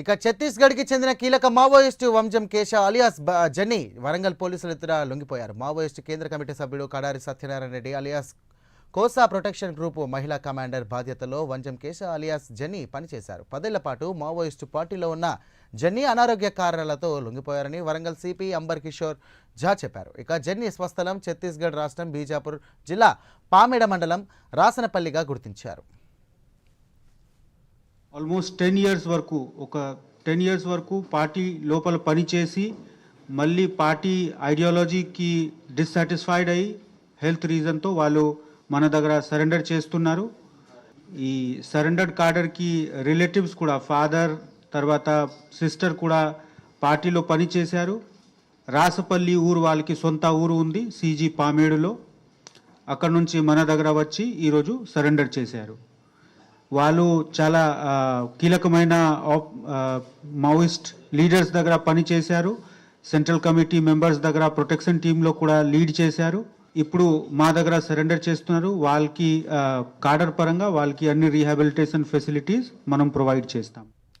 ఇక ఛత్తీస్గఢ్కి చెందిన కీలక మావోయిస్టు వంశం కేశ అలియాస్ బ- జని వరంగల్ పోలీసులు ఇతర లొంగిపోయారు. మావోయిస్టు కేంద్ర కమిటీ సభ్యుడు Kadari Satyanarayana Reddy alias Kosa protection group మహిళా కమాండర్ బాధ్యతలో వంజం కేశ అలియాస్ జని పనిచేశారు. పదేళ్ళ పాటు మావోయిస్టు పార్టీలో ఉన్న జన్ని అనారోగ్య కారణాలతో లొంగిపోయారని వరంగల్ సిపి అంబర్ కిషోర్ ఝా చెప్పారు. ఇక జన్ని స్వస్థలం ఛత్తీస్గఢ్ రాష్ట్రం బీజాపూర్ జిల్లా పామెడ మండలం రాసనపల్లిగా గుర్తించారు. ఆల్మోస్ట్ టెన్ ఇయర్స్ వరకు ఒక టెన్ ఇయర్స్ వరకు పార్టీ లోపల పనిచేసి మళ్ళీ పార్టీ ఐడియాలజీకి డిస్సాటిస్ఫైడ్ అయ్యి హెల్త్ రీజన్తో వాళ్ళు మన దగ్గర సరెండర్ చేస్తున్నారు. ఈ సరెండర్డ్ కార్డర్కి రిలేటివ్స్ కూడా ఫాదర్ తర్వాత సిస్టర్ కూడా పార్టీలో పనిచేశారు రాసపల్లి ఊరు వాళ్ళకి సొంత ఊరు ఉంది సీజీ పామేడులో. అక్కడ నుంచి మన దగ్గర వచ్చి ఈరోజు సరెండర్ చేశారు. వాళ్ళు చాలా కీలకమైన మావోయిస్ట్ లీడర్స్ దగ్గర పనిచేశారు సెంట్రల్ కమిటీ మెంబర్స్ దగ్గర ప్రొటెక్షన్ టీంలో కూడా లీడ్ చేశారు. ఇప్పుడు మా దగ్గర సరెండర్ చేస్తున్నారు. వాళ్ళకి కార్డర్ కాడర్ పరంగా వాళ్ళకి అన్ని రీహాబిలిటేషన్ ఫెసిలిటీస్ మనం ప్రొవైడ్ చేస్తాం.